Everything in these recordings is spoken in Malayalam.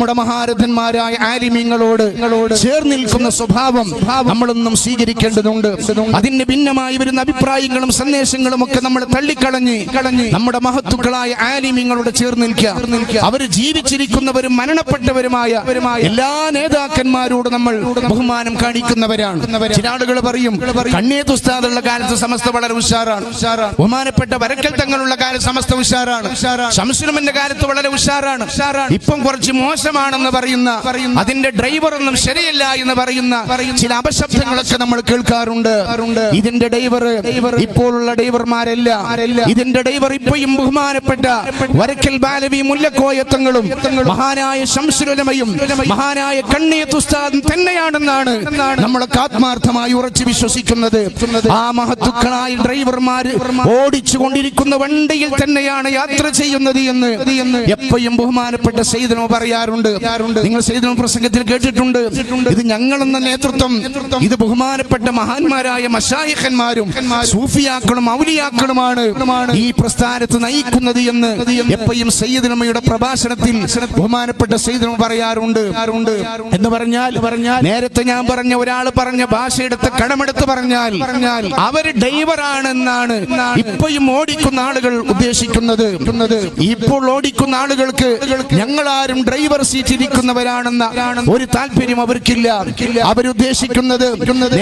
നമ്മുടെ മഹാരഥന്മാരായ ആലിമ്യങ്ങളോട് ചേർന്ന് നിൽക്കുന്ന സ്വഭാവം നമ്മളൊന്നും സ്വീകരിക്കേണ്ടതുണ്ട്. അതിന് ഭിന്നമായി വരുന്ന അഭിപ്രായങ്ങളും സന്ദേശങ്ങളും ഒക്കെ നമ്മൾ തള്ളിക്കളഞ്ഞ് കളഞ്ഞ് നമ്മുടെ മഹത്തുക്കളായ ആലിമ്യങ്ങളോട് ചേർന്ന് നിൽക്കുക. അവർ ജീവിച്ചിരിക്കുന്നവരും മരണപ്പെട്ടവരുമായ എല്ലാ നേതാക്കന്മാരോട് നമ്മൾ ബഹുമാനം കാണിക്കുന്നവരാണ്. ചില ആളുകൾ പറയും കണ്ണേത്ത് ഉസ്താദുള്ള കാലത്ത് സമസ്ത വളരെ ഉഷാറാണ്. ബഹുമാനപ്പെട്ട വരക്കൽ തങ്ങളുള്ള കാലത്ത് സമസ്ത ഉഷാറാണ്. ശംസുരമന്റെ കാലത്ത് വളരെ ഉഷാറാണ്. ഇപ്പം കുറച്ച് മോശമാണെന്ന് പറയുന്ന അതിന്റെ ഡ്രൈവർ ഒന്നും ശരിയല്ല എന്ന് പറയുന്ന ചില അപശബ്ദങ്ങളൊക്കെ നമ്മൾ കേൾക്കാറുണ്ട്. ഇതിന്റെ ഡ്രൈവർ ഇപ്പോഴുള്ള ഡ്രൈവർമാരല്ല ഇതിന്റെ ഡ്രൈവർ ഇപ്പോഴും ബഹുമാനപ്പെട്ട വരക്കൽ ബാലവി മുല്ലക്കോയത്തങ്ങളും മഹാനായ ശംസുരമയും മഹാനായ കണ്ണിയത്ത് ഉസ്താദും തന്നെയാണെന്നാണ് നമ്മളൊക്കെ ആത്മാർത്ഥമായി ഉറച്ചു വിശ്വസിക്കുന്നത്. ആ മഹത്തുക്കളായ ഡ്രൈവർമാര് ഓടിച്ചു കൊണ്ടിരിക്കുന്ന വണ്ടിയിൽ തന്നെയാണ് യാത്ര ചെയ്യുന്നത് എന്ന് എപ്പോഴും ബഹുമാനപ്പെട്ട സൈദനോ പറയാറുണ്ട്. നിങ്ങൾ സൈദനോ പ്രസംഗത്തിൽ കേട്ടിട്ടുണ്ട്. ഇത് ഞങ്ങളെന്ന നേതൃത്വം ഇത് ബഹുമാനപ്പെട്ട മഹാന്മാരായ മഷായിഖന്മാരും സൂഫിയാക്കളും ഔലിയാക്കളുമാണ് ഈ പ്രസ്ഥാനത്ത് നയിക്കുന്നത് എന്ന് എപ്പോഴും സയ്യിദ്നമ്മയുടെ പ്രഭാഷണത്തിൽ ബഹുമാനപ്പെട്ട സയ്യിദ്നമ പറയാറുണ്ട്. എന്ന് പറഞ്ഞാൽ പറഞ്ഞാൽ നേരത്തെ ഞാൻ പറഞ്ഞ ഒരാൾ പറഞ്ഞ ഭാഷയെടുത്ത് കടമെടുത്ത് പറഞ്ഞാൽ പറഞ്ഞാൽ അവർ ഡൈവറാണെന്നാണ് ഇപ്പോഴും ഓടിക്കുന്ന ആളുകൾ ഉദ്ദേശിക്കുന്നത്. ഇപ്പോൾ ഓടിക്കുന്ന ആളുകൾക്ക് ഞങ്ങളാരും ഡ്രൈവർ സീറ്റ് ഇരിക്കുന്നവരാണെന്ന ഒരു താല്പര്യം അവർക്കില്ല. അവരുദ്ദേശിക്കുന്നത്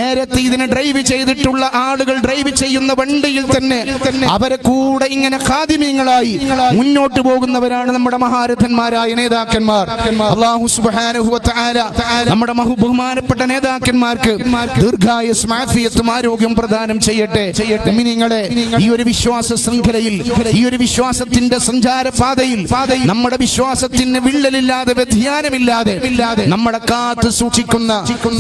നേരത്തെ ഇതിനെ ഡ്രൈവ് ചെയ്തിട്ടുള്ള ആളുകൾ ഡ്രൈവ് ചെയ്യുന്ന വണ്ടിയിൽ തന്നെ അവരെ കൂടെ ഇങ്ങനെ ഖാദിമീങ്ങളായി മുന്നോട്ട് പോകുന്നവരാണ് നമ്മുടെ മഹാരഥന്മാരായ നേതാക്കന്മാർ. നമ്മുടെ ബഹുമാനപ്പെട്ട നേതാക്കന്മാർക്ക് ദീർഘായുസ് മാഫിയത്തും ആരോഗ്യം പ്രദാനം ചെയ്യട്ടെ. നിങ്ങളെ ഈ ഒരു വിശ്വാസ ശൃംഖലയിൽ ഈ ഒരു വിശ്വാസത്തിന്റെ സഞ്ചാര പാതയിൽ നമ്മുടെ വിശ്വാസത്തിന് വിള്ളലില്ലാതെ വ്യതിയാനമില്ലാതെ നമ്മുടെ കാത്ത് സൂക്ഷിക്കുന്ന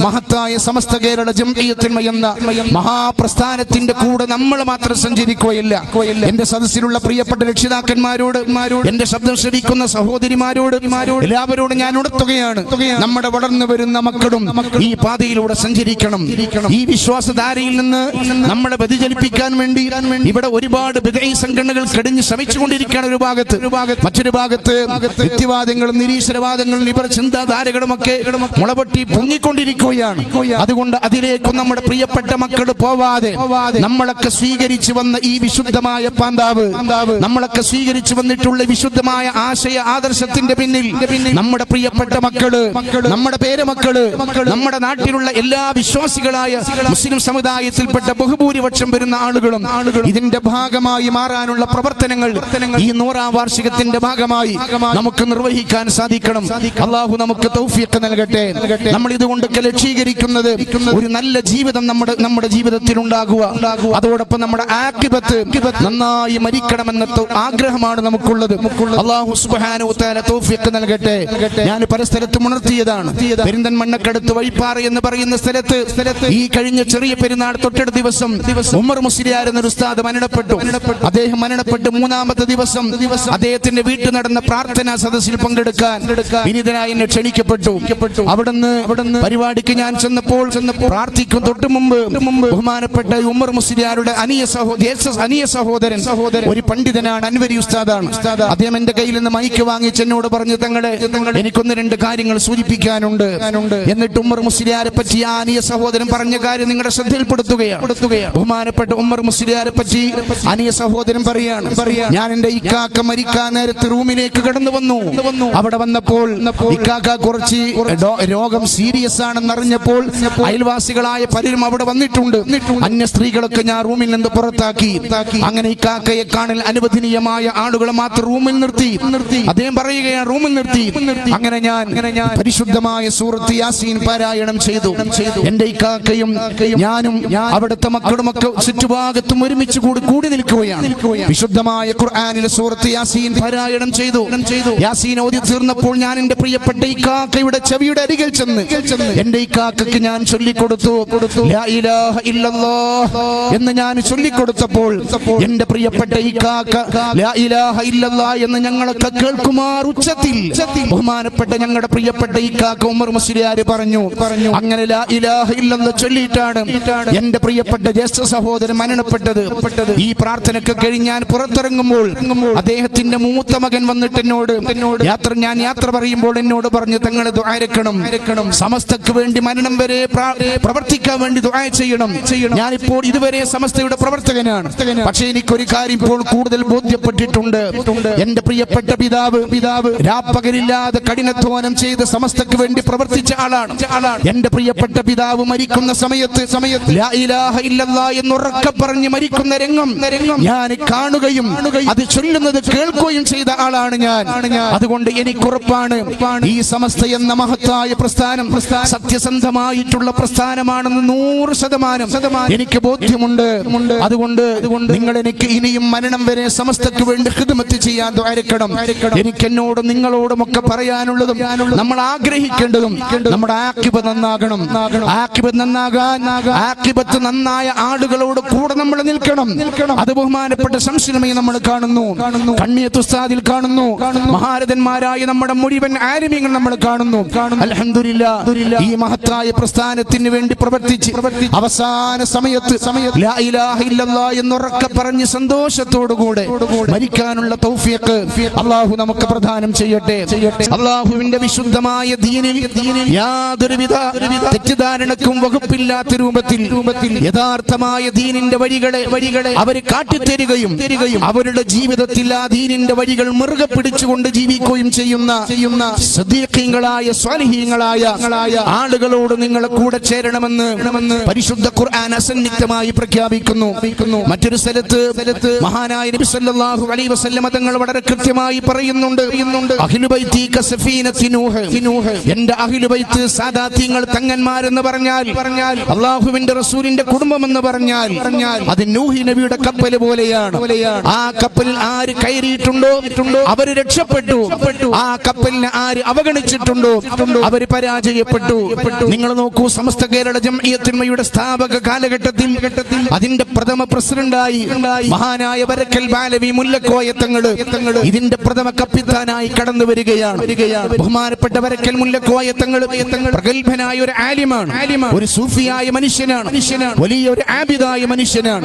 മഹത്തായ സമസ്ത കേരള ജംഇയ്യത്തുൽ എന്ന മഹാപ്രസ്ഥാനത്തിന്റെ കൂടെ നമ്മൾ മാത്രം സഞ്ചരിക്കുകയില്ല. എന്റെ സദസ്സിലുള്ള പ്രിയപ്പെട്ട രക്ഷിതാക്കന്മാരോട് എന്റെ ശബ്ദം ശ്രവിക്കുന്ന സഹോദരിമാരോട് എല്ലാവരോടും ഞാൻ ഉണർത്തുകയാണ്. നമ്മുടെ വളർന്നു വരുന്ന മക്കളും ഈ പാതയിലൂടെ സഞ്ചരിക്കണം. ഈ വിശ്വാസധാരയിൽ നിന്ന് നമ്മളെ വ്യതിചലിപ്പിക്കാൻ വേണ്ടി ഇവിടെ ഒരുപാട് വിദഗ്ധ സംഘടനകൾ കടിഞ്ഞ് ശ്രമിച്ചുകൊണ്ടിരിക്കുകയാണ് ഒരു ഭാഗത്ത്. മറ്റൊരു ഭാഗത്ത് യുക്തിവാദങ്ങളും നിരീശ്വരവാദങ്ങളും ഇവർ ചിന്താധാരകളും ഒക്കെ മുളപൊട്ടി പൊങ്ങിക്കൊണ്ടിരിക്കുകയാണ്. അതുകൊണ്ട് അതിലേക്കും നമ്മുടെ പ്രിയപ്പെട്ട മക്കൾ പോവാതെ നമ്മളൊക്കെ സ്വീകരിച്ചു വന്ന ഈ വിശുദ്ധമായ പാന്താവ് നമ്മളൊക്കെ സ്വീകരിച്ചു വന്നിട്ടുള്ള വിശുദ്ധമായ ആശയ ആദർശത്തിന്റെ പിന്നിൽ നമ്മുടെ പ്രിയപ്പെട്ട മക്കൾ നമ്മുടെ പേരമക്കൾ നമ്മുടെ നാട്ടിലുള്ള എല്ലാ വിശ്വാസികളായ മുസ്ലിം സമുദായത്തിൽപ്പെട്ട ബഹുഭൂരിപക്ഷം വരുന്ന ആളുകളും ഇതിന്റെ ഭാഗമായി മാറാനുള്ള പ്രവർത്തനങ്ങൾ ഈ നൂറാം വാർഷികത്തിന്റെ ഭാഗമായി നമുക്ക് നിർവഹിക്കാൻ സാധിക്കണം. അള്ളാഹു നമുക്ക് തൗഫീഖ് നൽകട്ടെ. നമ്മൾ ഇതുകൊണ്ട് ലക്ഷീകരിക്കുന്നത് ഒരു നല്ല ജീവിതം നമ്മുടെ നമ്മുടെ ജീവിതത്തിൽ ഉണ്ടാകുക അതോടൊപ്പം നമ്മുടെ ആക്കിബത്ത് നന്നായി മരിക്കണമെന്ന ആഗ്രഹമാണ് നമുക്കുള്ളത്. അള്ളാഹു തആല തൗഫീഖ് നൽകട്ടെ. ഞാൻ പല സ്ഥലത്തും ഉണർത്തിയതാണ് പെരിന്തൻമണ്ണക്കടുത്ത് വഴിപ്പാറ എന്ന് പറയുന്ന സ്ഥലത്ത് ഈ കഴിഞ്ഞ ചെറിയ പെരുന്നാൾ തൊട്ടടുത്ത ദിവസം ഉമർ മുസ്ലിയാർ എന്നൊരു ഉസ്താദ് മരണപ്പെട്ടു. അദ്ദേഹം മരണപ്പെട്ട് മൂന്നാമത്തെ ദിവസം അദ്ദേഹത്തിന്റെ വീട്ടിൽ നടന്ന പ്രാർത്ഥനാ സദസ്സിൽ പങ്കെടുക്കാൻ വിനീതനായി എന്നെ ക്ഷണിക്കപ്പെട്ടു. അവിടുന്ന് അവിടുന്ന് പരിപാടിക്ക് ഞാൻ ചെന്നപ്പോൾ പ്രാർത്ഥിക്കും തൊട്ട് മുമ്പ് ബഹുമാനപ്പെട്ട ഉമ്മർ മുസ്ലിയാരുടെ അനിയ സഹോദരൻ അനിയ സഹോദരൻ സഹോദരൻ. ഒരു പണ്ഡിതനാണ് അൻവരി ഉസ്താദാണ്. അദ്ദേഹം എന്റെ കയ്യിൽ നിന്ന് മൈക്ക് വാങ്ങിച്ച് എന്നോട് പറഞ്ഞു തങ്ങളെ എനിക്കൊന്ന് രണ്ട് കാര്യങ്ങൾ സൂചിപ്പിക്കാനുണ്ട്. എന്നിട്ട് ഉമ്മർ മുസ്ലിയാരെ പറ്റി ആ അനിയ സഹോദരൻ പറഞ്ഞ കാര്യം നിങ്ങളുടെ ശ്രദ്ധയിൽപ്പെടുത്തുകയാണ്. ബഹുമാനപ്പെട്ട ഉമ്മർ മുസ്ലിയാരെ പറ്റി അനിയ സഹോദരൻ പറയാണ്. ഞാൻ എന്റെ ഇക്കാക്ക മരിക്കാൻ നേരത്ത് റൂമിലേക്ക് കടന്നു വന്നു. അവിടെ വന്നപ്പോൾ ഇക്കാക്ക കുറച്ച് രോഗം സീരിയസ് ആണെന്ന് അറിഞ്ഞപ്പോൾ അയൽവാസികളായ പലരും അവിടെ വന്നിട്ടുണ്ട്. അന്യ സ്ത്രീകളൊക്കെ ഞാൻ റൂമിൽ നിന്ന് പുറത്താക്കി. അങ്ങനെ ഇക്കാക്കയെ കാണൽ അനുവദനീയമായ ആളുകളെ മാത്രം റൂമിൽ നിർത്തി. അദ്ദേഹം പറയുകയാണ് റൂമിൽ നിർത്തി. അങ്ങനെ ഞാൻ പരിശുദ്ധമായ സൂറത്ത് യാസീൻ പാരായണം ചെയ്തു. എന്റെ ഇക്കാക്കയും ഞാനും അവിടുത്തെ മക്കളും ഒക്കെ ചുറ്റുഭാഗത്തും ഒരുമിച്ച് കൂടി കൂടി നിൽക്കുകയാണ്. വിശുദ്ധമായ ഖുർആാനിലെ സൂറത്ത് യാസീൻ പാരായണം ചെയ്തു. യാസീൻ ഓതി തീർന്നപ്പോൾ ഞാൻ എന്റെ പ്രിയപ്പെട്ട ഈ കാക്കയുടെ ചെവിയുടെ അരികിൽ ചെന്ന് എന്റെ ഈ കാക്കയ്ക്ക് ഞാൻ ചൊല്ലിക്കൊടുത്തു. കൊടുത്തു എന്ന് ഞാൻ ചൊല്ലിക്കൊടുത്തപ്പോൾ എന്റെ പ്രിയപ്പെട്ട ഈ ഇല്ലല്ലാഹ് എന്ന് ഞങ്ങളൊക്കെ കേൾക്കുമാർ ഉച്ചത്തിൽ ബഹുമാനപ്പെട്ട ഞങ്ങളുടെ പ്രിയപ്പെട്ട ഈ കാക്ക ഉമർ മുസ്ലിയാര് പറഞ്ഞു പറഞ്ഞു അങ്ങനെ ഇല്ലെന്ന് ചൊല്ലിയിട്ടാണ് എന്റെ പ്രിയപ്പെട്ട ജ്യേഷ്ഠ സഹോദരൻ മരണപ്പെട്ടത്. ഈ പ്രാർത്ഥനയ്ക്ക് കഴിഞ്ഞ് ഞാൻ പുറത്തിറങ്ങുമ്പോൾ അദ്ദേഹത്തിന്റെ മൂത്ത മകൻ വന്നിട്ട് എന്നോട് യാത്ര ഞാൻ യാത്ര യാത്ര പറയുമ്പോൾ എന്നോട് പറഞ്ഞു തങ്ങൾ ദ്വാരക്കണം സമസ്തക്ക് വേണ്ടി മരണം വരെ പ്രവർത്തിക്കാൻ വേണ്ടി ദ്വായ ചെയ്യണം. ചെയ്യണം ഞാനിപ്പോൾ ഇതുവരെ സമസ്തയുടെ പ്രവർത്തകനാണ്. പക്ഷേ എനിക്കൊരു കാര്യം ഇപ്പോൾ കൂടുതൽ ബോധ്യപ്പെട്ടിട്ടുണ്ട്. എന്റെ പ്രിയപ്പെട്ട പിതാവ് പിതാവ് രാപ്പകലില്ലാതെ കഠിനധ്വാനം ചെയ്ത് സമസ്തക്ക് വേണ്ടി പ്രവർത്തിച്ച ആളാണ്. എന്റെ പ്രിയപ്പെട്ട പിതാവ് മരിക്കുന്ന സമയത്ത് സമയത്ത് എന്നുറക്കെ പറഞ്ഞ് മരിക്കുന്ന രംഗം ഞാൻ കാണുകയും അത് ചൊല്ലുന്നത് കേൾക്കുകയും ചെയ്ത ആളാണ് ഞാൻ. അതുകൊണ്ട് എനിക്കുറപ്പാണ് ഈ സമസ്ത എന്ന മഹത്തായ പ്രസ്ഥാനം സത്യസന്ധമായിട്ടുള്ള പ്രസ്ഥാനമാണെന്ന് നൂറ് ശതമാനം എനിക്ക് ബോധ്യമുണ്ട്. അതുകൊണ്ട് നിങ്ങൾ എനിക്ക് ഇനിയും മരണം വരെ സമസ്തക്ക് വേണ്ടി ഹിദ്മത്ത് ചെയ്യാൻ ദ്വാരക്കണം. എനിക്ക് എന്നോടും നിങ്ങളോടും ഒക്കെ പറയാനുള്ളതും നമ്മൾ ആഗ്രഹിക്കേണ്ടതും നമ്മുടെ ആക്കിബ നന്നാകണം. ആക്കിബ നന്നാകാൻ ആക്കിബത്ത് നന്നായ ആളുകളോട് കൂടെ നമ്മൾ നിൽക്കണം. അത് ബഹുമാനപ്പെട്ട സംശയമേ നമ്മൾ കാണുന്നു. കണ്ണിയ ഉസ്താദിൽ കാണുന്നു. മഹാരഥന്മാരായ നമ്മുടെ മുഴുവൻ ആരമ്യങ്ങൾ നമ്മൾ കാണുന്നു. അൽഹംദുലില്ലാ. ഈ മഹത്തായ പ്രസ്ഥാനത്തിന് വേണ്ടി പ്രവർത്തിച്ച് അവസാന സമയത്ത് എന്നുറക്കെ പറഞ്ഞ് സന്തോഷത്തോടുകൂടെ മരിക്കാനുള്ള തൗഫിയക്ക് അള്ളാഹു നമുക്ക് പ്രദാനം ചെയ്യട്ടെ. അള്ളാഹുവിന്റെ വിശുദ്ധമായ ദീനിൽ യാതൊരുവിധ തെറ്റിദ്ധാരണക്കും വകുപ്പില്ലാത്ത രൂപത്തിൽ രൂപത്തിൽ യഥാർത്ഥമായ ദീനിന്റെ വഴികളെ വഴികളെ അവർ കാട്ടിത്തരികയും തരികയും അവരുടെ ജീവിതത്തിൽ ആ ദീനിന്റെ വഴികൾ മുറുകെ പിടിച്ചുകൊണ്ട് ജീവിക്കുകയും ചെയ്യുന്ന ചെയ്യുന്ന സദീഖീങ്ങളായ സ്വാലിഹീങ്ങളായ ആളുകളോട് നിങ്ങളെ കൂടെ ചേരണമെന്ന് പരിശുദ്ധ ഖുർആൻ അസന്നിഗ്ധമായി പ്രഖ്യാപിക്കുന്നു. മറ്റൊരു സ്ഥലത്ത് മഹാനായ നബി സല്ലല്ലാഹു അലൈഹി വസല്ലമ തങ്ങൾ വളരെ കൃത്യമായി പറയുന്നുണ്ട്. അഹ്ലു ബൈത്തി കസഫീനത്തി നൂഹ്. എന്റെ അഹ്ലു ബൈത്ത് സാദാത്യങ്ങൾ തങ്ങന്മാരെന്ന് പറഞ്ഞാൽ പറഞ്ഞാൽ അള്ളാഹുവിന്റെ റസൂലിന്റെ കുടുംബം എന്ന് പറഞ്ഞാൽ അത് നൂഹി നബിയുടെ കപ്പൽ പോലെയാണ്. ആ കപ്പലിൽ ആര് കയറിയിട്ടുണ്ടോ? അവർ രക്ഷപ്പെട്ടു. ആ കപ്പലിനെ ആര് അവഗണിച്ചിട്ടുണ്ടോ? അവർ പരാജയപ്പെട്ടു. നിങ്ങൾ നോക്കൂ സമസ്ത കേരള ജംഇയത്തിന്മയുടെ സ്ഥാപക കാലഘട്ടത്തിൽ അതിന്റെ പ്രഥമ പ്രസിഡന്റായി മഹാനായ വരക്കൽ ബാലവി മുല്ലക്കോയ തങ്ങൾ ഇതിന്റെ പ്രഥമ കപ്പിത്താനായി കടന്നു വരികയാണ്. ബഹുമാനപ്പെട്ട വരക്കൽ മുല്ലക്കോയ തങ്ങൾ പ്രഗത്ഭനായ ഒരു ആലിമാണ്. ഒരു സൂഫിയായ മനുഷ്യനാണ്. വലിയ ഒരു ആബിദായ മനുഷ്യനാണ്.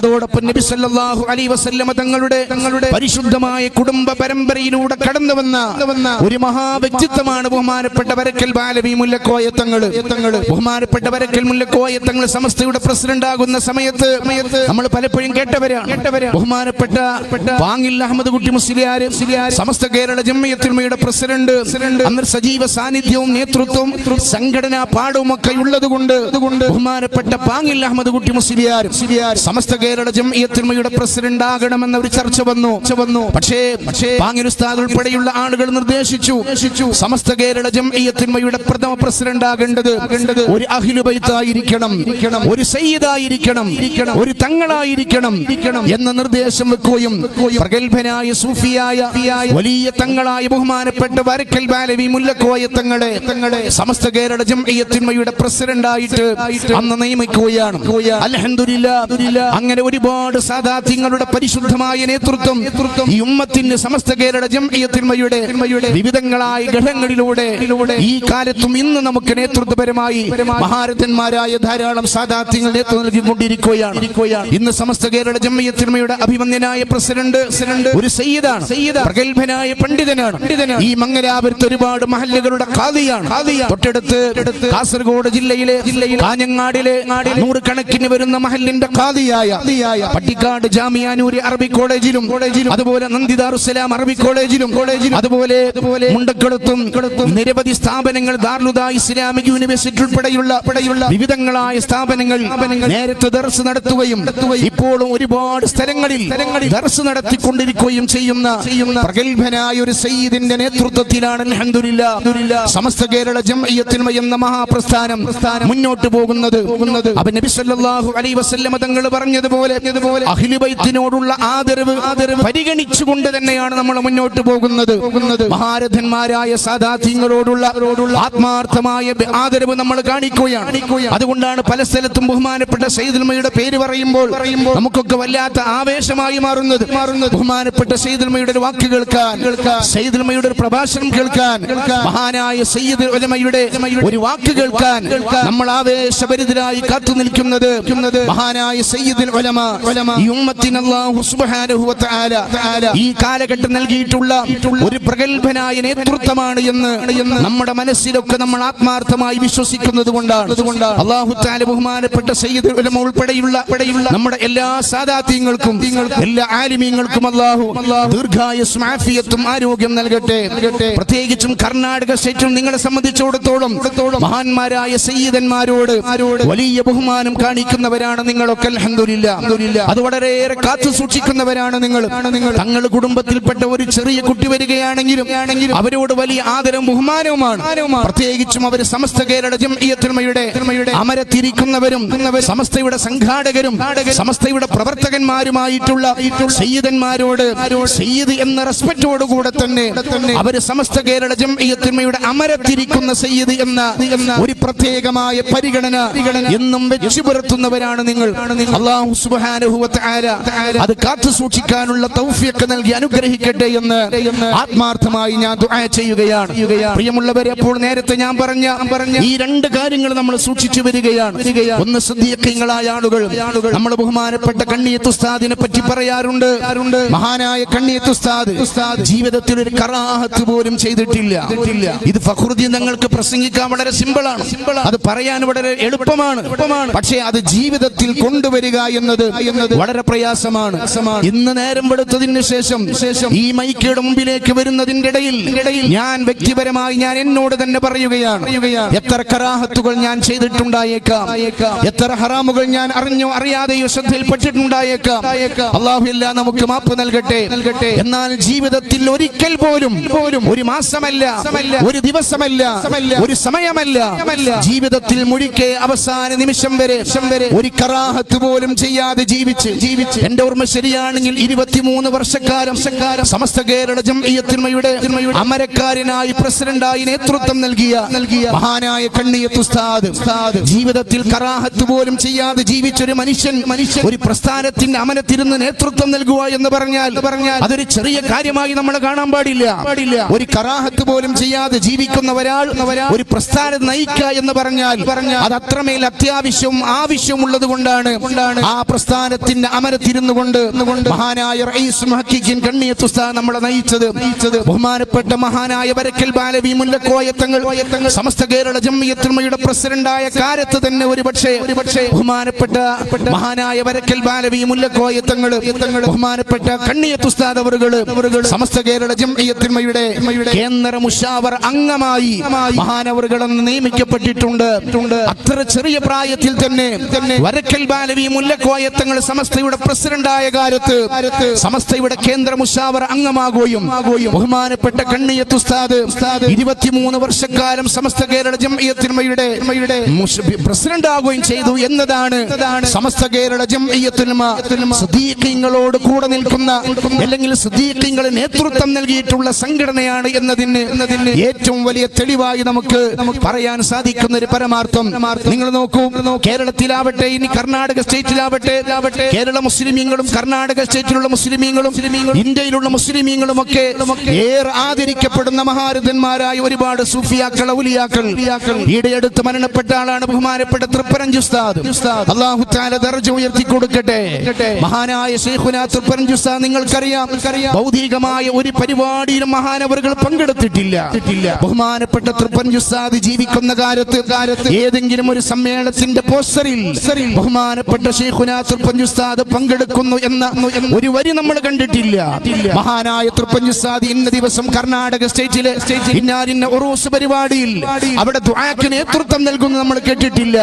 അതോടൊപ്പം നബി സല്ലല്ലാഹു അലൈഹി വസല്ലമ തങ്ങളുടെ തങ്ങളുടെ പരിശുദ്ധമായ കുടുംബ പരമ്പരയിലൂടെ കടന്നു വന്ന ഒരു മഹാവ്യക്തിത്വമാണ് ബഹുമാനപ്പെട്ട വരക്കൽ ബാലവി മുല്ലക്കോയ തങ്ങൾ. ബഹുമാനപ്പെട്ട വരക്കൽ മുല്ലക്കോയ തങ്ങൾ സമസ്തയുടെ പ്രസിഡന്റ് ആകുന്ന സമയത്ത് നമ്മൾ പലപ്പോഴും കേട്ടവരാണ്. ബഹുമാനപ്പെട്ട വാങ്ങിൽ അഹമ്മദ് കുട്ടി മുസ്ലിയാർ സമസ്ത കേരള ജമ്മയത്തിന്മയുടെ പ്രസിഡന്റ് അന്ന് സജീവ സാന്നിധ്യവും നേതൃത്വവും സംഘടനാ പാടവും ഒക്കെ ഉള്ളത് കൊണ്ട് ബഹുമാനപ്പെട്ട പാങ്ങിൽ അഹമ്മദ് കുട്ടി മുസ്ലിയാർ സമസ്ത കേരള ജമ്മയത്തിന്മയുടെ പ്രസിഡന്റ് ആകണമെന്ന ഒരു ചർച്ച വന്നു. വന്നു പക്ഷേ പക്ഷേ പാങ്ങിൽ ഉസ്താദ് ഉൾപ്പെടെയുള്ള ആളുകൾ നിർദ്ദേശിച്ചു സമസ്ത കേരള ജംഇയ്യത്തിന്മയുടെ പ്രഥമ പ്രസിഡന്റ് ആകേണ്ടത് ഒരു അഖിലുബൈത്തായിരിക്കണം ഒരു സയ്യിദായിരിക്കണം ഒരു തങ്ങളായിരിക്കണം എന്ന നിർദ്ദേശം വെക്കുകയും പ്രഗത്ഭനായ സൂഫിയായ വലിയ തങ്ങളായ ബഹുമാനപ്പെട്ട വരക്കൽ ബാലവി മുല്ലക്കോയ തങ്ങളെ തങ്ങളെ സമസ്ത കേരള ജംഇയ്യത്തിന്മയുടെ പ്രസിഡന്റ് ആയിട്ട് അന്ന് നിയമിക്കുകയാണ്. അങ്ങനെ ഒരുപാട് സാദാത്യങ്ങളുടെ പരിശുദ്ധമായ നേതൃത്വം ഈ ഉമ്മത്തിന് സമസ്ത കേരള ജംഇയ്യത്തിന്മയുടെ വിവിധങ്ങളായ ഘടകങ്ങളിലൂടെ ഈ കാലത്തും ഇന്ന് നമുക്ക് നേതൃത്വപരമായി മഹാരഥന്മാരായ ധാരാളം സാധാർത്ഥ്യങ്ങൾ നേതൃത്വം നൽകിക്കൊണ്ടിരിക്കുകയാണ്. ഇന്ന് സമസ്ത കേരള ജമ്മയത്തിന്മയുടെ അഭിമന്യനായ പ്രസിഡന്റ് ഒരു സയ്യിദാണ് പ്രഗത്ഭനായ പണ്ഡിതനാണ്. ഈ മംഗലാപുരത്ത് ഒരുപാട് മഹല്ലുകളുടെ ഖാദിയാണ്. തൊട്ടടുത്ത് കാസർഗോഡ് ജില്ലയിലെ കാഞ്ഞങ്ങാടിലെ നൂറുകണക്കിന് വരുന്ന മഹല്ലിന്റെ ഖാദിയായ പട്ടിക്കാട് ജാമിയാനൂരി അറബി കോളേജിലും അതുപോലെ നന്ദിദാറുസലാം അറബി കോളേജിലും. അതുപോലെ മുണ്ടക്കുളത്തും നിരവധി സ്ഥാപനങ്ങൾ ദാർലുദ ഇസ്ലാമിക് യൂണിവേഴ്സിറ്റി ഉൾപ്പെടെയുള്ള വിവിധങ്ങളായ സ്ഥാപനങ്ങൾ നേരത്തെ ദർസ് നടത്തുകയും ഇപ്പോഴും ഒരുപാട് സ്ഥലങ്ങളിൽ ദർസ് നടത്തിക്കൊണ്ടിരിക്കുകയും ചെയ്യുന്ന പ്രഗത്ഭനായ ഒരു സയ്യിദിന്റെ നേതൃത്വത്തിലാണ് സമസ്ത കേരള ജംഅയ്യത്തിന്മ എന്ന മഹാപ്രസ്ഥാനം മുന്നോട്ട് പോകുന്നത്. പോകുന്നത്. അപ്പൊ നബി സല്ലല്ലാഹു അലൈഹി വസല്ലമ തങ്ങൾ പറഞ്ഞതുപോലെ അഹ്ലു ബൈത്തിനോടുള്ള ആദരവ് ആദരവ് പരിഗണിച്ചുകൊണ്ട് തന്നെയാണ് നമ്മൾ മുന്നോട്ട് പോകുന്നത്. പോകുന്നത്. മഹാരഥന്മാരായ സാധാത്യങ്ങളോടുള്ള ആത്മാർത്ഥമായ ആദരവ് നമ്മൾ കാണിക്കുകയാണ്. അതുകൊണ്ടാണ് പല സ്ഥലത്തും ബഹുമാനപ്പെട്ട സൈദുൽമയുടെ പേര് പറയുമ്പോൾ നമുക്കൊക്കെ വല്ലാത്ത ആവേശമായി മാറുന്നത്. ബഹുമാനപ്പെട്ട സൈദുൽമയുടെ ഒരു വാക്ക് കേൾക്കാൻ സൈദുൽമയുടെ ഒരു പ്രഭാഷണം കേൾക്കാൻ മഹാനായ സയ്യിദ് ഉലമയുടെ ഒരു വാക്ക് കേൾക്കാൻ നമ്മൾ ആവേശഭരിതരായി കാത്തു നിൽക്കുന്നത് മഹാനായ സയ്യിദുൽ ഉലമ. ഈ ഉമ്മത്തിന് അല്ലാഹു സുബ്ഹാനഹു വ തആല ഈ കാലഘട്ടം നൽകിയിട്ടുള്ള ഒരു പ്രഗത്ഭ അർഹനായ നേതൃത്വമാണ് എന്ന് നമ്മുടെ മനസ്സിലൊക്കെ നമ്മൾ ആത്മാർത്ഥമായി വിശ്വസിക്കുന്നത് കൊണ്ടാണ്. അതുകൊണ്ടാണ് അള്ളാഹു ബഹുമാനപ്പെട്ട സയ്യിദ് ഉൾപ്പെടെയുള്ള നമ്മുടെ എല്ലാ സാദാത്യങ്ങൾക്കും എല്ലാ ആലിമീങ്ങൾക്കും അള്ളാഹു ദീർഘായും ആരോഗ്യം നൽകട്ടെ. പ്രത്യേകിച്ചും കർണാടക സ്റ്റേറ്റും നിങ്ങളെ സംബന്ധിച്ചിടത്തോളം മഹാന്മാരായ സയ്യിദന്മാരോട് വലിയ ബഹുമാനം കാണിക്കുന്നവരാണ് നിങ്ങളൊക്കെ അത് വളരെയേറെ കാത്തു സൂക്ഷിക്കുന്നവരാണ് നിങ്ങൾ. തങ്ങൾ കുടുംബത്തിൽപ്പെട്ട ഒരു ചെറിയ കുട്ടി വരികയാണെങ്കിലും അവരോട് വലിയ ആദരവും ബഹുമാനവുമാണ്. പ്രത്യേകിച്ചും അവർ സമസ്ത കേരള ജംഇയ്യത്തുൽമയുടെ അമരത്തിരിക്കുന്നവരും സമസ്തയുടെ സംഘാടകരും സമസ്തയുടെ പ്രവർത്തകന്മാരുമായിട്ടുള്ള സയ്യിദന്മാരോട് സയ്യിദ് എന്ന റെസ്പെക്റ്റോട് കൂടെ തന്നെ അവർ സമസ്ത കേരള ജംഇയ്യത്തുൽമയുടെ അമരത്തിരിക്കുന്ന സയ്യിദ് എന്ന ഒരു പ്രത്യേകമായ പരിഗണന എന്നും വെച്ചു പുലർത്തുന്നവരാണ് നിങ്ങൾ. അള്ളാഹു സുബ്ഹാനഹു വ തആല അത് കാത്തു സൂക്ഷിക്കാനുള്ള തൗഫീഖ് നൽകി അനുഗ്രഹിക്കട്ടെ എന്ന് ആത്മാർത്ഥമായി ഞാൻ ദുആ ചെയ്യുകയാണ്. പ്രിയമുള്ളവരെ അപ്പോൾ നേരത്തെ ഞാൻ പറഞ്ഞ പറഞ്ഞ ഈ രണ്ട് കാര്യങ്ങൾ നമ്മൾ സൂക്ഷിച്ചു വരികയാണ്. ഒന്ന് സദ്യങ്ങളായ ആളുകൾ. നമ്മൾ ബഹുമാനപ്പെട്ട കണ്ണിയത്ത് ഉസ്താദിനെ പറ്റി പറയാറുണ്ട്. മഹാനായ കണ്ണിയത്ത് ഉസ്താദ് ജീവിതത്തിൽ ഒരു കറാഹത്ത് പോലും ചെയ്തിട്ടില്ല. ഇത് ഫഖറുദ്ദീൻ തങ്ങൾക്ക് പ്രസംഗിക്കാൻ വളരെ സിമ്പിളാണ്. അത് പറയാൻ വളരെ എളുപ്പമാണ്. പക്ഷേ അത് ജീവിതത്തിൽ കൊണ്ടുവരിക എന്നത് വളരെ പ്രയാസമാണ്. ഇന്ന് നേരം വെളുത്തതിന് ശേഷം ശേഷം ഈ മൈക്കയുടെ മുമ്പിലേക്ക് വരുന്നതിന്റെ ഇടയിൽ ഇടയിൽ ഞാൻ വ്യക്തിപരമായി ഞാൻ എന്നോട് തന്നെ പറയുകയാണ്. എത്ര കറാഹത്തുകൾ ഞാൻ ചെയ്തിട്ടുണ്ടായേക്കാം. എത്ര ഹറാമുകൾ ഞാൻ അറിഞ്ഞോ അറിയാതെയോ ശ്രദ്ധയിൽപ്പെട്ടിട്ടുണ്ടായേക്കാം. അള്ളാഹു എല്ലാം നമുക്ക് മാപ്പ് നൽകട്ടെ. നൽകട്ടെ. എന്നാൽ ജീവിതത്തിൽ ഒരിക്കൽ പോലും പോലും ഒരു മാസമല്ല ഒരു ദിവസമല്ല ഒരു സമയമല്ല. ജീവിതത്തിൽ മുഴിക്കെ അവസാന നിമിഷം വരെ ഒരു കറാഹത്ത് പോലും ചെയ്യാതെ ജീവിച്ച് ജീവിച്ച് എന്റെ ഓർമ്മ ശരിയാണെങ്കിൽ ഇരുപത്തിമൂന്ന് വർഷക്കാലം സമസ്ത കേരള ജംഇയ്യത്തുൽമയുടെ അമരക്കാരനായി പ്രസിഡന്റായി നേതൃത്വം നൽകിയ നൽകിയ മഹാനായ കണ്ണിയത്ത് ഉസ്താദ്. ജീവിതത്തിൽ കറാഹത്ത് പോലും ചെയ്യാതെ ജീവിച്ചൊരു മനുഷ്യൻ മനുഷ്യൻ ഒരു പ്രസ്ഥാനത്തിന്റെ അമനത്തിരുന്ന് നേതൃത്വം നൽകുക എന്ന് പറഞ്ഞാൽ പറഞ്ഞാൽ അതൊരു ചെറിയ കാര്യമായി നമ്മൾ കാണാൻ പാടില്ല. പാടില്ല. ഒരു കറാഹത്ത് പോലും ചെയ്യാതെ ജീവിക്കുന്ന ഒരാൾ ഒരു പ്രസ്ഥാനം നയിക്കുക എന്ന് പറഞ്ഞാൽ പറഞ്ഞാൽ അത് അത്രമേൽ അത്യാവശ്യം ആവശ്യമുള്ളത് കൊണ്ടാണ് ആ പ്രസ്ഥാനത്തിന്റെ അമരത്തിരുന്നു കൊണ്ട് മഹാനായ റഈസ് മുഹക്കിൻ കണ്ണിയത്ത് ഉസ്താദ് നമ്മളെ നയിച്ചത്. നയിച്ചത്. ബഹുമാനപ്പെട്ട മഹാനായ വരക്കൽ ബാലവി മുല്ലക്കോയത്തങ്ങൾ സമസ്ത കേരള ജമ്മിയത്തുമയുടെ പ്രസിഡന്റായ കാലത്ത് തന്നെ ഒരു പക്ഷേ ഒരു പക്ഷേ ബഹുമാനപ്പെട്ട മഹാനായ വരക്കൽ ബാലവി മുല്ലക്കോയത്തങ്ങൾ ബഹുമാനപ്പെട്ട കണ്ണിയത്ത് ഉസ്താദ് അവറുകൾ സമസ്ത കേരള ജമ്മിയത്തുമയുടെ കേന്ദ്ര മുഷാവർ അംഗമായി മഹാനവറുകളെന്ന് നിയമിക്കപ്പെട്ടിട്ടുണ്ട്. അത്ര ചെറിയ പ്രായത്തിൽ തന്നെ വരക്കൽ ബാലവി മുല്ലക്കോയത്തങ്ങൾ സമസ്തയുടെ പ്രസിഡന്റായ കാലത്ത് സമസ്തയുടെ കേന്ദ്ര മുഷാവർ അംഗമാകുകയും ബഹുമാനപ്പെട്ട കണ്ണിയത്ത് ഉസ്താദ് ഇരുപത്തിമൂന്ന് വർഷക്കാലം സമസ്ത കേരള ജംഇയത്തിന്മയുടെ പ്രസിഡന്റ് ആകുകയും ചെയ്തു എന്നതാണ് സമസ്ത കേരള സദീഖീങ്ങളോട് കൂടെ നിൽക്കുന്ന അല്ലെങ്കിൽ സദീഖീങ്ങൾ നേതൃത്വം നൽകിയിട്ടുള്ള സംഘടനയാണ് എന്നതിന് എന്നതിന് ഏറ്റവും വലിയ തെളിവായി നമുക്ക് പറയാൻ സാധിക്കുന്ന ഒരു പരമാർത്ഥം. നിങ്ങൾ നോക്കൂ കേരളത്തിലാവട്ടെ ഇനി കർണാടക സ്റ്റേറ്റിലാവട്ടെ കേരള മുസ്ലിമീങ്ങളും കർണാടക സ്റ്റേറ്റിലുള്ള മുസ്ലിമീങ്ങളും ഇന്ത്യയിലുള്ള മുസ്ലിമീങ്ങളും ഒക്കെ ഏറെ ആദരിക്കപ്പെടുന്ന മഹാരഥന്മാരായ ഒരുപാട് സൂഫിയാക്കൾ ഔലിയാക്കൾ. ഈടെയടുത്ത് മരണപ്പെട്ട ആളാണ് ബഹുമാനപ്പെട്ട തൃപ്പരഞ്ച് ഉസ്താദ്. അള്ളാഹു ദർജ ഉയർത്തി കൊടുക്കട്ടെ. മഹാനായ ഷെയ്ഖുന തൃപ്പരഞ്ച് ഉസ്താദ് നിങ്ങൾക്കറിയാം ഭൗതികമായ ഒരു പരിപാടിയിലും മഹാനവറുകൾ പങ്കെടുത്തിട്ടില്ല. ബഹുമാനപ്പെട്ട തൃപ്പരഞ്ച് ഉസ്താദ് ജീവിക്കുന്ന കാലത്ത് ഏതെങ്കിലും ഒരു സമ്മേളനത്തിന്റെ പോസ്റ്ററിൽ ബഹുമാനപ്പെട്ട ഷെയ്ഖുന തൃപ്പഞ്ച് ഉസ്താദ് പങ്കെടുക്കുന്നു എന്ന ഒരു വരി നമ്മൾ കണ്ടിട്ടില്ല. മഹാനായ തൃപ്പഞ്ച് ഉസ്താദ് ഇന്ന ദിവസം കർണാടക സ്റ്റേറ്റിലെ ഇന്നാരിന്ന ഉറൂസ് പരിപാടിയിൽ അവിടെ ദുആക്ക് നേതൃത്വം നൽകുന്നു നമ്മൾ കേട്ടിട്ടില്ല.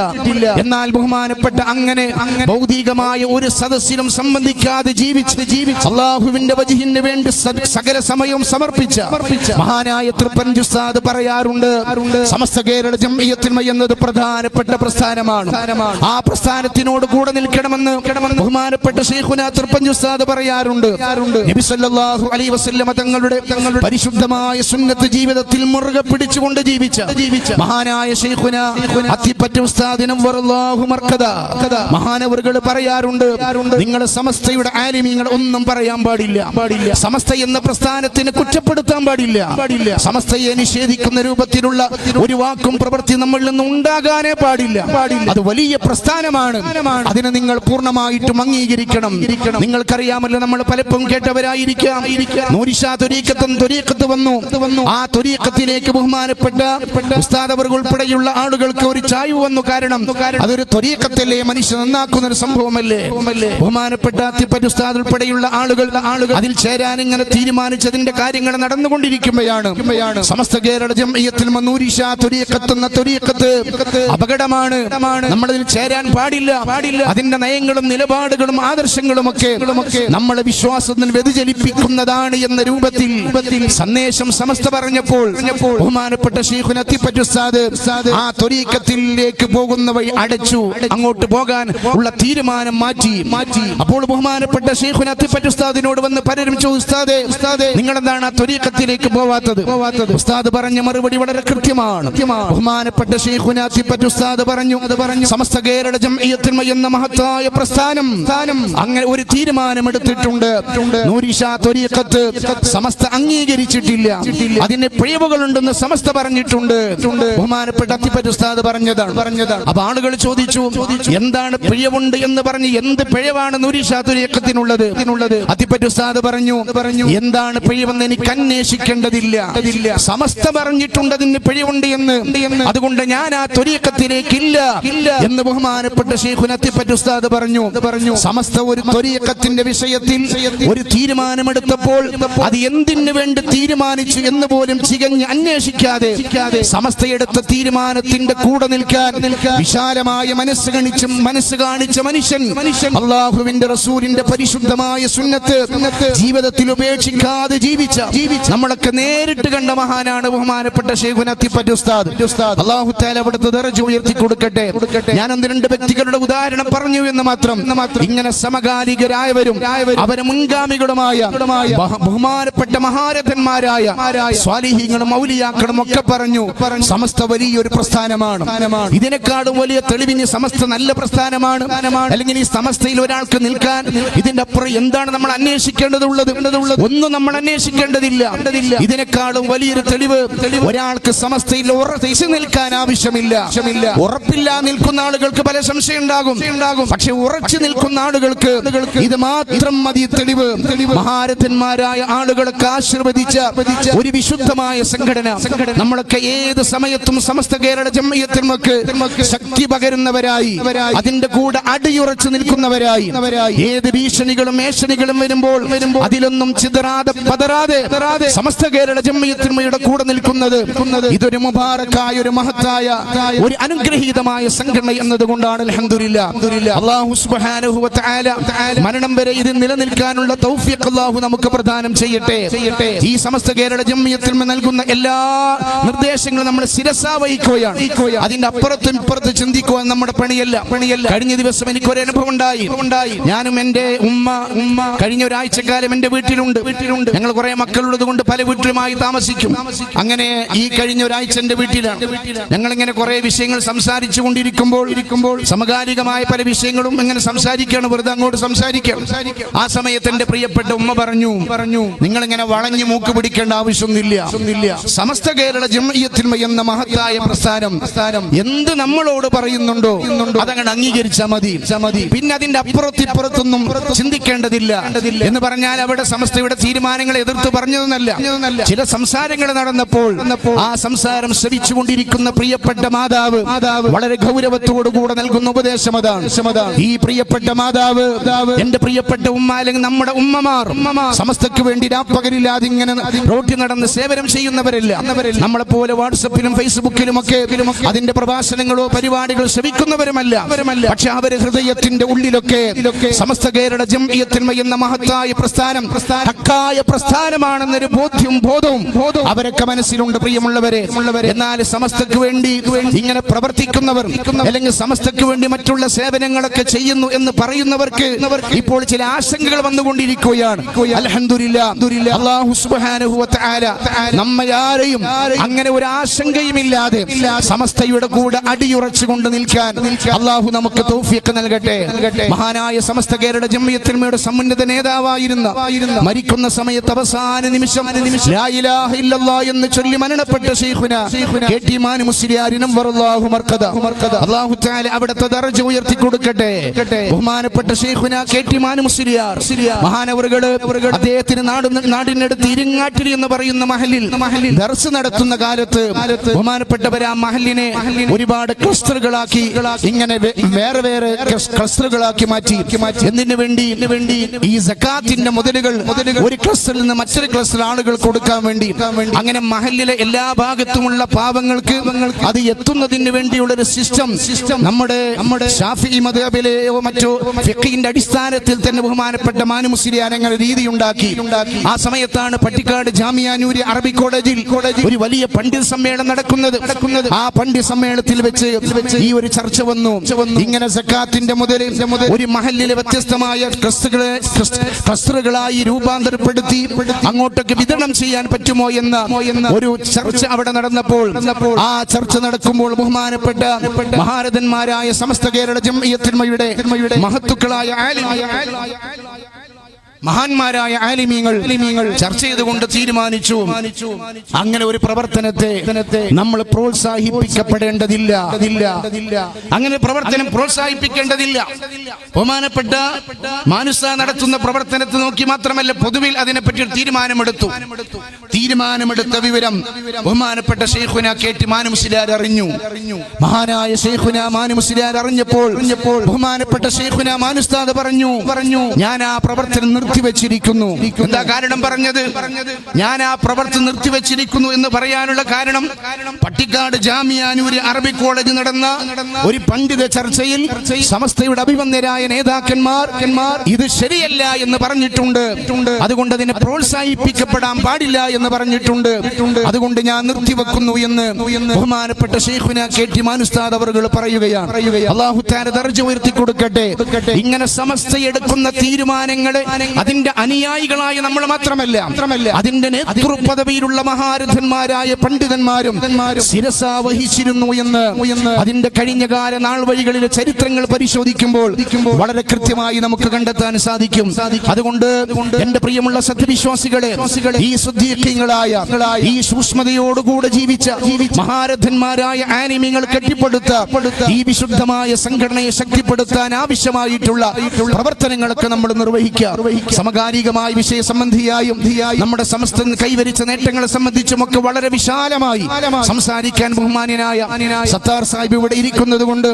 എന്നാൽ ബഹുമാനപ്പെട്ട അങ്ങനെ ഭൗതികമായ ഒരു സദസ്സിലും സംബന്ധിക്കാതെ ജീവിച്ച് ജീവിച്ച് അള്ളാഹുവിന്റെ വജിഹിന് വേണ്ടി സകല സമയവും സമർപ്പിച്ച മഹാനായ തൃപ്പഞ്ചുസാദ് പറയാറുണ്ട് സമസ്ത കേരള ജംഇയത്തിന്മ എന്നത് പ്രധാനപ്പെട്ട പ്രസ്ഥാനമാണ്. ആ പ്രസ്ഥാനത്തിനോട് കൂടെ നിൽക്കണമെന്ന് ബഹുമാനപ്പെട്ട ഷെയ്ഖുന തൃപ്പഞ്ചുസാദ് പറയാറുണ്ട്. നബി സല്ലല്ലാഹു അലൈഹി വസല്ലമ തങ്ങളുടെ പരിശുദ്ധമായ സുന്നത്ത് ജീവിതത്തിൽ മുറുകെ പിടിച്ചുകൊണ്ട് ജീവിച്ച ജീവിച്ച മഹാനായ ശൈഖുന അത്തിപ്പറ്റ ഉസ്താദിനും മഹാനവറുകൾ പറയാറുണ്ട് നിങ്ങൾ സമസ്തയുടെ ആലിമീങ്ങൾ ഒന്നും പറയാൻ പാടില്ല. പാടില്ല. സമസ്ത എന്ന പ്രസ്ഥാനത്തിന് കുറ്റപ്പെടുത്താൻ പാടില്ല. പാടില്ല. സമസ്തയെ നിഷേധിക്കുന്ന രൂപത്തിലുള്ള ഒരു വാക്കും പ്രവൃത്തി നമ്മളിൽ നിന്ന് ഉണ്ടാകാനേ പാടില്ല. പാടില്ല. അത് വലിയ പ്രസ്ഥാനമാണ്. അതിനെ നിങ്ങൾ പൂർണമായിട്ടും അംഗീകരിക്കണം. നിങ്ങൾക്കറിയാമല്ലോ നമ്മൾ പലപ്പോഴും കേട്ടവരായിരിക്കാം. നൂരിഷാ തുരീക്കത്തും തൊരീ ത്വരീഖത്ത് വന്നു. ആ ത്വരീഖത്തിലേക്ക് ബഹുമാനപ്പെട്ട ഉസ്താദ് അവർ ഉൾപ്പെടെയുള്ള ആളുകൾക്ക് ഒരു ചായ്വ് വന്നു. കാരണം അതൊരു ത്വരീഖത്തല്ലേ മനുഷ്യ നന്നാക്കുന്ന ഒരു സംഭവമല്ലേ? ബഹുമാനപ്പെട്ട അത്തിപ്പറ്റ് ഉസ്താദ് ഉൾപ്പെടെയുള്ള ആളുകൾ ആളുകൾ അതിൽ ചേരാൻ ഇങ്ങനെ തീരുമാനിച്ചതിന്റെ കാര്യങ്ങൾ നടന്നുകൊണ്ടിരിക്കുമ്പോഴാണ് സമസ്ത കേരള ജംഇയത്തിൽ അപകടമാണ്. നമ്മളതിൽ ചേരാൻ പാടില്ല. പാടില്ല അതിന്റെ നയങ്ങളും നിലപാടുകളും ആദർശങ്ങളും ഒക്കെ നമ്മളെ വിശ്വാസത്തിൽ വ്യതിചലിപ്പിക്കുന്നതാണ് എന്ന രൂപത്തിൽ സന്ദേശം സമസ്ത പറഞ്ഞപ്പോൾ ബഹുമാനപ്പെട്ട ആ ത്വരീക്കത്തിലേക്ക് പോകുന്ന വഴി അടച്ചു. അങ്ങോട്ട് പോകാൻ ഉള്ള തീരുമാനം മാറ്റി. മാറ്റി. അപ്പോൾ ബഹുമാനപ്പെട്ട ഉസ്താദിനോട് വന്ന് പലരും ഉസ്താദേ ഉസ്താദേ നിങ്ങൾ എന്താണ് ആ ത്വരീക്കത്തിലേക്ക് പോവാത്തത്? പോവാത്തത്. ഉസ്താദ് പറഞ്ഞ മറുപടി വളരെ കൃത്യമാണ്. ബഹുമാനപ്പെട്ട ഉസ്താദ് പറഞ്ഞു അത് പറഞ്ഞു. സമസ്ത കേരള ജംഇയ്യത്തുൽ എന്ന മഹത്തായ പ്രസ്ഥാനം. അങ്ങനെ ഒരു തീരുമാനം എടുത്തിട്ടുണ്ട്. നൂരിഷ ത്വരീക്കത്ത് സമസ്ത അംഗീകരിച്ചിട്ടില്ല അതിന് പിഴവുകളുണ്ടെന്ന് സമസ്ത പറഞ്ഞിട്ടുണ്ട്. ബഹുമാനപ്പെട്ട അത്തിപ്പറ്റ് ഉസ്താദ് പറഞ്ഞതാണ്. പറഞ്ഞതാണ്. അപ്പൊ ആളുകൾ ചോദിച്ചു എന്താണ് പിഴവുണ്ട് എന്ന് പറഞ്ഞ് എന്ത് പിഴവാണ് നൂരിഷാത്തുരേക്കത്തിനുള്ളത് അത്തിപ്പറ്റ് ഉസ്താദ് പറഞ്ഞു പറഞ്ഞു എന്താണ് പിഴവെന്ന് എനിക്ക് അന്വേഷിക്കേണ്ടതില്ല. സമസ്ത പറഞ്ഞിട്ടുണ്ട് അതിന് പിഴവുണ്ട് എന്ന്. അതുകൊണ്ട് ഞാൻ ആ ത്വരീഖത്തിലേക്കില്ല എന്ന് ബഹുമാനപ്പെട്ട ഷെയ്ഖുന അത്തിപ്പറ്റുസ്താദ് പറഞ്ഞു. പറഞ്ഞു. സമസ്ത ഒരു ത്വരീഖത്തിന്റെ വിഷയത്തിൽ ഒരു തീരുമാനമെടുത്തപ്പോൾ അത് എന്തിനു വേണ്ടി തീരുമാനിച്ചു എന്ന് പോലും ചികഞ്ഞ് അന്വേഷിക്കാതെ സമസ്ത എടുത്ത തീരുമാനത്തിന്റെ കൂടെ നിൽക്കാൻ വിശാലമായ മനസ്സ് കണിച്ചും മനസ്സ് കാണിച്ച മനുഷ്യൻ മനുഷ്യൻ അള്ളാഹുവിന്റെ റസൂലിന്റെ പരിശുദ്ധമായ സുന്നത്ത് ജീവിതത്തിൽ ഉപേക്ഷിക്കാതെ ജീവിച്ച ജീവിച്ച നമ്മളൊക്കെ നേരിട്ട് കണ്ട മഹാനാണ് ബഹുമാനപ്പെട്ട ഷെയ്ഖുന അത്തിപ്പറ്റ് ഉസ്താദ്. അള്ളാഹു താല അവിടുത്തെ ദറജ ഉയർത്തി കൊടുക്കട്ടെ. ഞാൻ ഒന്ന് രണ്ട് വ്യക്തികളുടെ ഉദാഹരണം പറഞ്ഞു എന്ന് മാത്രം. ഇങ്ങനെ സമകാലികരായവരും അവരെ മുൻഗാമികളുമായ ബഹുമാനപ്പെട്ട ബഹുമാനപ്പെട്ട മഹാരഥന്മാരായ സ്വാലിഹീങ്ങളും മൗലിയാക്കളും ഒക്കെ പറഞ്ഞു സമസ്ത വലിയൊരു പ്രസ്ഥാനമാണ്. ഇതിനെക്കാളും വലിയ തെളിവിന് സമസ്ത നല്ല പ്രസ്ഥാനമാണ്. അല്ലെങ്കിൽ ഈ സമസ്തയിൽ ഒരാൾക്ക് നിൽക്കാൻ ഇതിന്റെ അപ്പുറം എന്താണ് നമ്മൾ അന്വേഷിക്കേണ്ടതുള്ളത്? ഒന്നും നമ്മൾ അന്വേഷിക്കേണ്ടതില്ല. ഇതിനേക്കാളും വലിയൊരു തെളിവ് ഒരാൾക്ക് സമസ്തയിൽ ഉറച്ചു നിൽക്കാൻ ആവശ്യമില്ല. ഉറപ്പില്ല നിൽക്കുന്ന ആളുകൾക്ക് പല സംശയം ഉണ്ടാകും പക്ഷെ ഉറച്ചു നിൽക്കുന്ന ആളുകൾക്ക് ഇത് മാത്രം മതി തെളിവ്. മഹാരഥന്മാരായ ആളുകളൊക്കെ ആശീർവദിച്ച ഒരു വിശുദ്ധമായ സംഘടന നമ്മളൊക്കെ ഏത് സമയത്തും സമസ്ത കേരള ജമ്മയത്തിന്മക്ക് ശക്തി പകരുന്നവരായി അതിന്റെ കൂടെ അടിയുറച്ചു നിൽക്കുന്നവരായി. ഏത് ഭീഷണികളും മേഷണികളും വരുമ്പോൾ അതിലൊന്നും ചിതറാതെ പതറാതെ സമസ്ത കേരള ജമ്മയത്തിന്മയുടെ കൂടെ നിൽക്കുന്നത് ഇതൊരു മുബാറക്കായ ഒരു മഹത്തായ ഒരു അനുഗ്രഹീതമായ സംഘടന എന്നതുകൊണ്ടാണ് വ തആല മരണം വരെ ഇത് നിലനിൽക്കാനുള്ള തൗഫീഖ് അല്ലാഹു നമുക്ക് പ്രദാനം ചെയ്യട്ടെ. ചെയ്യട്ടെ. ഈ സമസ്ത കേരള ജമ്മിയത്തിൽ നൽകുന്ന എല്ലാ നിർദ്ദേശങ്ങളും നമ്മൾ ശിരസ വഹിക്കുകയാണ്. അതിന്റെ അപ്പുറത്തും ഇപ്പുറത്ത് ചിന്തിക്കുവാൻ നമ്മുടെ പണിയല്ല. പണിയല്ല കഴിഞ്ഞ ദിവസം എനിക്ക് ഒരു അനുഭവം ഉണ്ടായി ഉണ്ടായി ഞാനും എന്റെ ഉമ്മ ഉമ്മ കഴിഞ്ഞ ഒരാഴ്ചക്കാലം എന്റെ വീട്ടിലുണ്ട്. വീട്ടിലുണ്ട് ഞങ്ങൾ കുറെ മക്കളുള്ളത് കൊണ്ട് പല വീട്ടിലുമായി താമസിക്കും. അങ്ങനെ ഈ കഴിഞ്ഞ ഒരാഴ്ച എന്റെ വീട്ടിലാണ്. ഞങ്ങൾ ഇങ്ങനെ കുറെ വിഷയങ്ങൾ സംസാരിച്ചു കൊണ്ടിരിക്കുമ്പോൾ ഇരിക്കുമ്പോൾ സമകാലികമായ പല വിഷയങ്ങളും ഇങ്ങനെ സംസാരിക്കുകയാണ്. വെറുതെ അങ്ങോട്ട് സംസാരിക്കാം. ആ സമയത്ത് എന്റെ പ്രിയപ്പെട്ട ഉമ്മ പറഞ്ഞു പറഞ്ഞു നിങ്ങൾ ഇങ്ങനെ വളഞ്ഞു മൂക്ക് പിടിക്കേണ്ട ആവശ്യമൊന്നുമില്ല. സമസ്ത കേരള ജമയത്തിന്മ എന്ന മഹത്തായ പ്രസ്ഥാനം എന്ത് നമ്മളോട് പറയുന്നുണ്ടോ? അതങ്ങനെ അംഗീകരിച്ചാൽ മതി. മതി. പിന്നെ അതിന്റെ അപ്പുറത്തിപ്പുറത്തൊന്നും ചിന്തിക്കേണ്ടതില്ല. എന്ന് പറഞ്ഞാൽ അവിടെ സമസ്തയുടെ തീരുമാനങ്ങളെ എതിർത്ത് പറഞ്ഞതെന്നല്ല. ചില സംസാരങ്ങൾ നടന്നപ്പോൾ ആ സംസാരം ശ്രവിച്ചുകൊണ്ടിരിക്കുന്ന പ്രിയപ്പെട്ട മാതാവ് വളരെ ഗൗരവത്തോടുകൂടെ നൽകുന്ന ഉപദേശം അതാണ്. ഈ പ്രിയപ്പെട്ട മാതാവ് എന്റെ പ്രിയപ്പെട്ട ഉമ്മ അല്ലെങ്കിൽ നമ്മുടെ ഉമ്മമാർ സമസ്തക്ക് വേണ്ടി രാപ്പകലില്ലാതെ ഇങ്ങനെ റോട്ടിൽ നടന്ന് സേവനം ചെയ്യുന്നവരല്ല. നമ്മളെ പോലെ വാട്സപ്പിലും ഫേസ്ബുക്കിലും ഒക്കെ അതിന്റെ പ്രഭാഷണങ്ങളോ പരിപാടികളോ ശ്രമിക്കുന്നവരുമല്ല പക്ഷെ അവർ ഹൃദയത്തിന്റെ ഉള്ളിലൊക്കെ സമസ്ത കേരള ജംഇയത്തിന്മ എന്ന മഹത്തായ പ്രസ്ഥാനം ഹക്കായ പ്രസ്ഥാനമാണെന്നൊരു ബോധ്യം ബോധവും അവരൊക്കെ മനസ്സിലുണ്ട് പ്രിയമുള്ളവരെ. എന്നാൽ സമസ്തക്ക് വേണ്ടി ഇങ്ങനെ പ്രവർത്തിക്കുന്നവർ അല്ലെങ്കിൽ സമസ്തക്ക് വേണ്ടി മറ്റുള്ള സേവനങ്ങളൊക്കെ ചെയ്യുന്നു എന്ന് പറയുന്നവർക്ക് ഇപ്പോൾ ചില ആശങ്കകൾ വന്നുകൊണ്ടിരിക്കുകയാണ്. അൽഹംദുലില്ലാ. അല്ലാഹു തആല നമ്മെ ആരെയും അങ്ങനെ ഒരു ആശങ്കയും ഇല്ലാതെ സമസ്തയുടെ കൂടെ അടിയുറച്ചുകൊണ്ട് നിൽക്കാൻ അള്ളാഹു നമുക്ക് തൗഫീഖ് നൽകട്ടെ. മഹാനായ സമസ്ത കേരള ജമ്മിയത്തിന്മയുടെ സമുന്നത നേതാവായിരുന്ന മരിക്കുന്ന സമയത്ത് അവസാന നിമിഷം എന്ന് ചൊല്ലി മരണപ്പെട്ട അവിടുത്തെ ദർജ ഉയർത്തി കൊടുക്കട്ടെ. ബഹുമാനപ്പെട്ട ശൈഖുന കെ ടി മാനു മുസ്ലിയാർ മഹാനവറുകൾ അദ്ദേഹത്തിന് നാട് നാടിനടുത്ത് ഇരിങ്ങ കരിങ്ങാട്ടിരി എന്ന് പറയുന്ന മഹലിൽ മഹലിൽ. ദർസ് നടത്തുന്ന കാലത്ത് ബഹുമാനപ്പെട്ടവർ ആ മഹലിനെ ഒരുപാട് ക്ലസ്റ്ററുകളാക്കി ഇങ്ങനെ വേറെ വേറെ ക്ലസ്റ്ററുകളാക്കി മാറ്റി. എന്തിനു വേണ്ടി? വേണ്ടി? ഈ സക്കാത്തിന്റെ മുതലുകൾ ഒരു ക്ലസ്റ്ററിൽ നിന്ന് മറ്റൊരു ക്ലസ്റ്റർ ആളുകൾ കൊടുക്കാൻ വേണ്ടി. അങ്ങനെ മഹലിലെ എല്ലാ ഭാഗത്തുമുള്ള പാവങ്ങൾക്ക് അത് എത്തുന്നതിന് വേണ്ടിയുള്ള ഒരു സിസ്റ്റം. സിസ്റ്റം. നമ്മുടെ നമ്മുടെ ഷാഫി മതബിലെയോ മറ്റോ ഫിഖിന്റെ അടിസ്ഥാനത്തിൽ തന്നെ ബഹുമാനപ്പെട്ട മാനു മുസ്ലിയാൻ രീതി ഉണ്ടാക്കി. ആ സമയത്താണ് പട്ടിക്കാട് ജാമിയാനൂരി അറബി കോളേജിൽ ഒരു വലിയ പണ്ഡിത സമ്മേളനം നടക്കുന്നത്. നടക്കുന്നത്. ആ പണ്ഡിത സമ്മേളനത്തിൽ വെച്ച് ഈ ഒരു ചർച്ച വന്നു. ഇങ്ങനെ സക്കാത്തിന്റെ മുതൽ ഒരു മഹലിലെ വ്യത്യസ്തമായ ക്രിസ്തുകളെ ക്ലസ്റ്ററുകളായി രൂപാന്തരപ്പെടുത്തി അങ്ങോട്ടൊക്കെ വിതരണം ചെയ്യാൻ പറ്റുമോ എന്ന ഒരു ചർച്ച അവിടെ നടന്നപ്പോൾ ആ ചർച്ച നടക്കുമ്പോൾ ബഹുമാനപ്പെട്ട മഹാരഥന്മാരായ സമസ്ത കേരള ജംയത്തിന്മയുടെ മഹത്തുക്കളായ ആലിമായ മഹാന്മാരായ ആലിമീങ്ങൾ ചർച്ച ചെയ്തുകൊണ്ട് തീരുമാനിച്ചു. അങ്ങനെ ഒരു പ്രവർത്തനത്തെ നമ്മൾ പ്രോത്സാഹിപ്പിക്കപ്പെടേണ്ടതില്ല. അങ്ങനെ പ്രവർത്തനം പ്രോത്സാഹിപ്പിക്കേണ്ടതില്ല. ബഹുമാനപ്പെട്ട മാനുസ നടത്തുന്ന പ്രവർത്തനത്തെ നോക്കി മാത്രമല്ല പൊതുവിൽ അതിനെപ്പറ്റി തീരുമാനമെടുത്തു. തീരുമാനമെടുത്ത വിവരം ബഹുമാനപ്പെട്ട ഷെയ്ഖുന കേട്ടി മാനുസിലാർ അറിഞ്ഞു. മഹാനായ ഷെയ്ഖുന മാനുമുസ്ലിയാർ അറിഞ്ഞപ്പോൾ ബഹുമാനപ്പെട്ട ഷെയ്ഖുന മാനുസ്താദ് പറഞ്ഞു പറഞ്ഞു ഞാൻ ആ പ്രവർത്തനം നിർത്തിവെച്ചിരിക്കുന്നു. എന്താ കാരണം പറഞ്ഞത്? ഞാൻ ആ പ്രവർത്തി നിർത്തിവെച്ചിരിക്കുന്നു എന്ന് പറയാനുള്ള കാരണം പട്ടിക്കാട് ജാമിയാനൂര് അറബി കോളേജ് നടന്ന ഒരു പണ്ഡിത ചർച്ചയിൽ സമസ്തയുടെ അഭിമന്യരായ നേതാക്കന്മാർ ഇത് ശരിയല്ല എന്ന് പറഞ്ഞിട്ടുണ്ട്. അതുകൊണ്ട് അതിനെ പ്രോത്സാഹിപ്പിക്കപ്പെടാൻ പാടില്ല എന്ന് പറഞ്ഞിട്ടുണ്ട്. അതുകൊണ്ട് ഞാൻ നിർത്തിവെക്കുന്നു എന്ന് ബഹുമാനപ്പെട്ട ഷെയ്ഖുന കെ ടി മാനുസ്താദ് അവർ പറയുകയാണ്. അള്ളാഹു താര ദർജ ഉയർത്തി കൊടുക്കട്ടെ. ഇങ്ങനെ സമസ്ത എടുക്കുന്ന തീരുമാനങ്ങളെ അതിന്റെ അനുയായികളായ നമ്മൾ മാത്രമല്ല. മാത്രമല്ല. അതിന്റെ നേതൃപദവിയിലുള്ള മഹാരഥന്മാരായ പണ്ഡിതന്മാരും ശിരസ വഹിച്ചിരുന്നു എന്ന്. അതിന്റെ കഴിഞ്ഞകാല നാൾ വഴികളിലെ ചരിത്രങ്ങൾ പരിശോധിക്കുമ്പോൾ വളരെ കൃത്യമായി നമുക്ക് കണ്ടെത്താൻ സാധിക്കും. അതുകൊണ്ട് എന്റെ പ്രിയമുള്ള സത്യവിശ്വാസികളെ ഈ ശുദ്ധീകങ്ങളായ ഈ സൂക്ഷ്മതയോടുകൂടെ ജീവിച്ച മഹാരഥന്മാരായ ആനിമ്യങ്ങൾ കെട്ടിപ്പടുത്ത ഈ വിശുദ്ധമായ സംഘടനയെ ശക്തിപ്പെടുത്താൻ ആവശ്യമായിട്ടുള്ള പ്രവർത്തനങ്ങളൊക്കെ നമ്മൾ നിർവഹിക്കുക സമകാലികമായ വിഷയ സംബന്ധിയായും നമ്മുടെ സമസ്ത കൈവരിച്ച നേട്ടങ്ങളെ സംബന്ധിച്ചും ഒക്കെ വളരെ വിശാലമായി സംസാരിക്കാൻ ബഹുമാനായ സത്താർ സാഹിബ് ഇവിടെ ഇരിക്കുന്നത് കൊണ്ട്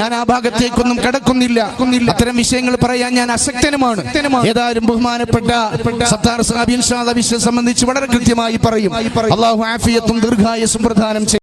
ഞാൻ ആ ഭാഗത്തേക്കൊന്നും കടക്കുന്നില്ല. അത്തരം വിഷയങ്ങൾ പറയാൻ ഞാൻ അസക്തനുമാണ് ഏതായാലും ബഹുമാനപ്പെട്ട സത്താർ സാഹിബ് വിഷയം സംബന്ധിച്ച് വളരെ കൃത്യമായി പറയും. അള്ളാഹു ആഫിയത്തും ദീർഘായസും പ്രധാനം